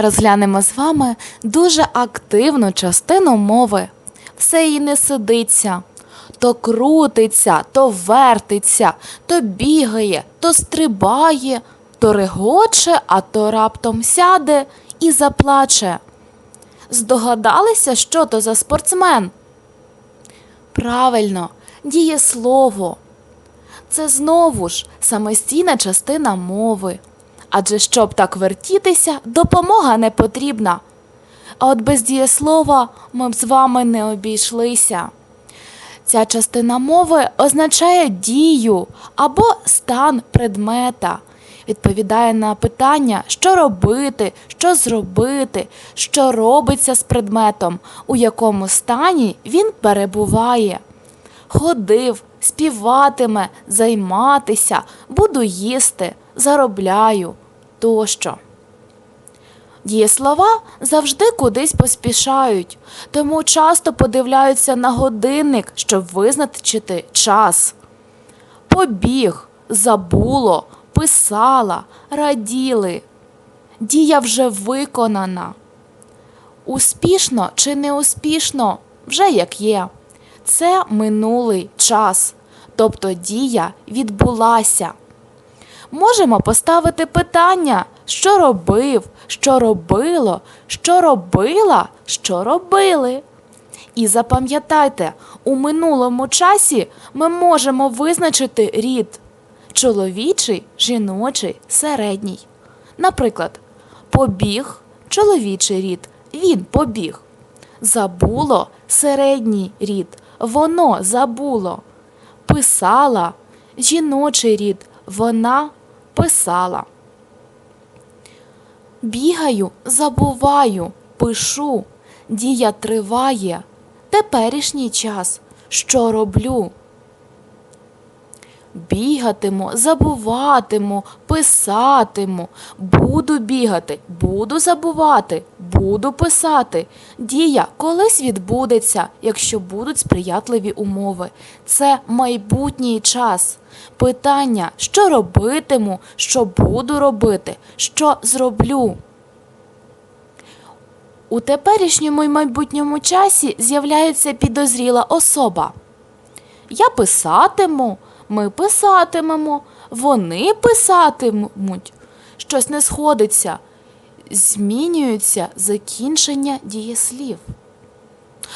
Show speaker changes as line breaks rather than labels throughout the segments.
Розглянемо з вами дуже активну частину мови. Все їй не сидиться. То крутиться, то вертиться, то бігає, то стрибає, то регоче, а то раптом сяде і заплаче. Здогадалися, що то за спортсмен? Правильно, дієслово. Це знову ж самостійна частина мови. Адже щоб так вертітися, допомога не потрібна. А от без дієслова ми б з вами не обійшлися. Ця частина мови означає дію або стан предмета. Відповідає на питання, що робити, що зробити, що робиться з предметом, у якому стані він перебуває. Ходив, співатиме, займатися, буду їсти, заробляю тощо. Дієслова завжди кудись поспішають, тому часто подивляються на годинник, щоб визначити час. Побіг, забуло, писала, раділи. Дія вже виконана. Успішно чи неуспішно вже як є. Це минулий час, тобто дія відбулася. Можемо поставити питання, що робив, що робило, що робила, що робили. І запам'ятайте, у минулому часі ми можемо визначити рід чоловічий, жіночий, середній. Наприклад, побіг чоловічий рід, він побіг. Забуло середній рід, воно забуло. Писала жіночий рід, вона писала. Бігаю, забуваю, пишу, дія триває. Теперішній час, що роблю? Бігатиму, забуватиму, писатиму, буду бігати, буду забувати, буду писати. Дія колись відбудеться, якщо будуть сприятливі умови. Це майбутній час. Питання, що робитиму, що буду робити, що зроблю. У теперішньому й майбутньому часі з'являється підозріла особа. Я писатиму, ми писатимемо, вони писатимуть. Щось не сходиться. Змінюються закінчення дієслів.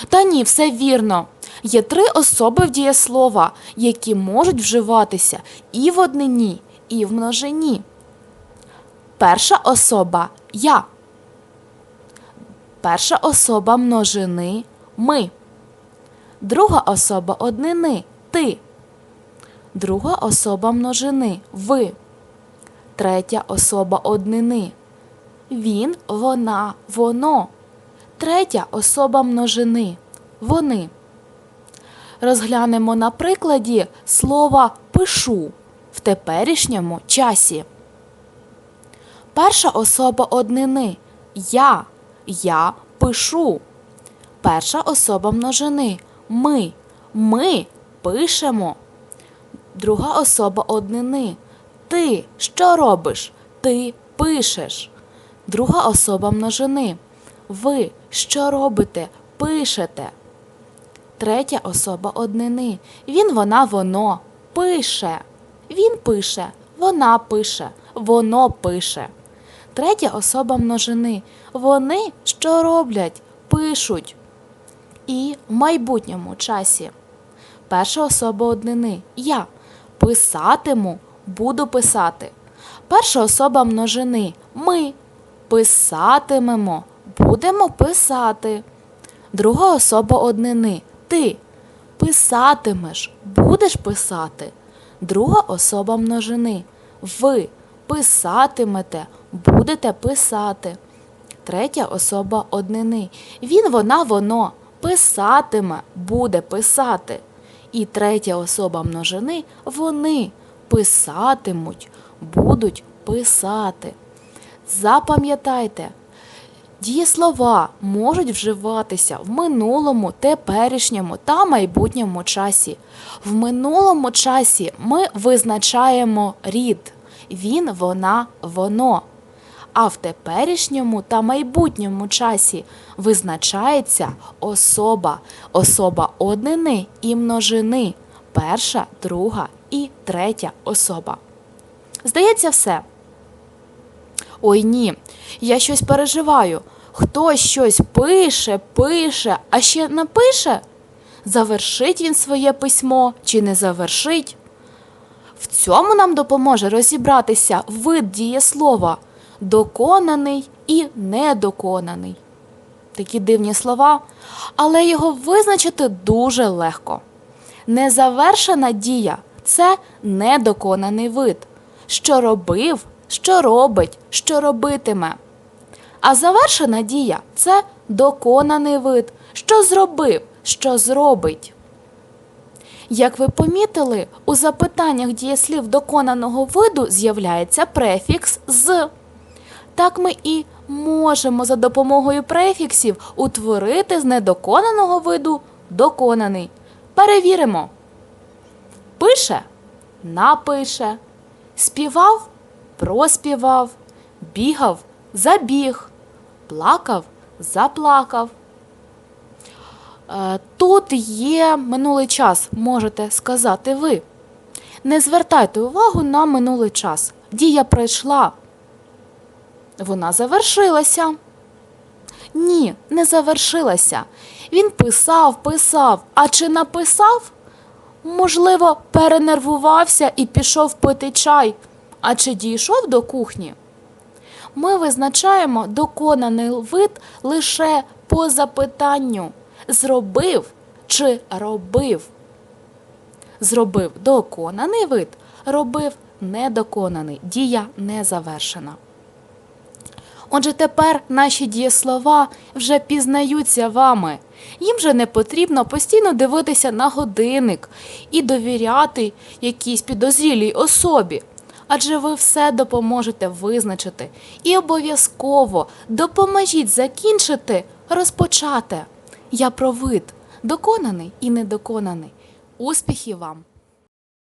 Та ні, все вірно. Є три особи в дієслова, які можуть вживатися і в однині, і в множині. Перша особа я. Перша особа множини ми. Друга особа однини ти. Друга особа множини ви. Третя особа однини. Він, вона, воно. Третя особа множини вони. Розглянемо на прикладі слова пишу в теперішньому часі. Перша особа однини я. Я пишу. Перша особа множини ми. Ми пишемо. Друга особа однини. Ти що робиш? Ти пишеш. Друга особа множини. Ви що робите? Пишете. Третя особа однини. Він, вона, воно пише. Він пише, вона пише, воно пише. Третя особа множини. Вони що роблять? Пишуть. І в майбутньому часі. Перша особа однини. Я писатиму, буду писати. Перша особа множини. Ми писатимемо, будемо писати. Друга особа однини. Ти писатимеш, будеш писати. Друга особа множини. Ви писатимете, будете писати. Третя особа однини. Він, вона, воно писатиме, буде писати. І третя особа множини вони писатимуть, будуть писати. Запам'ятайте, дієслова можуть вживатися в минулому, теперішньому та майбутньому часі. В минулому часі ми визначаємо рід він, вона, воно. а в теперішньому та майбутньому часі визначається особа, особа однини і множини, перша, друга і третя особа. Здається, все. Ой ні, я щось переживаю. Хтось щось пише, пише, а ще напише? Завершить він своє письмо чи не завершить? В цьому нам допоможе розібратися вид дієслова доконаний і недоконаний. Такі дивні слова, але його визначити дуже легко. Незавершена дія це недоконаний вид, що робив, що робить, що робитиме. А завершена дія це доконаний вид, що зробив, що зробить. Як ви помітили, у запитаннях дієслів доконаного виду з'являється префікс з. Так ми і можемо за допомогою префіксів утворити з недоконаного виду доконаний. Перевіримо. Пише напише, співав проспівав, бігав забіг, плакав заплакав. Е, Тут є минулий час, можете сказати ви. Не звертайте увагу на минулий час. Дія пройшла. Вона завершилася. Ні, не завершилася. Він писав, писав, а чи написав? Можливо, перенервувався і пішов пити чай, а чи дійшов до кухні? Ми визначаємо доконаний вид лише по запитанню зробив чи робив. Зробив доконаний вид, робив недоконаний, дія не завершена. Отже, тепер наші дієслова вже пізнаються вами. Їм же не потрібно постійно дивитися на годинник і довіряти якійсь підозрілій особі. Адже ви все допоможете визначити і обов'язково допоможіть закінчити, розпочати. Я про вид, доконаний і недоконаний. Успіхів вам!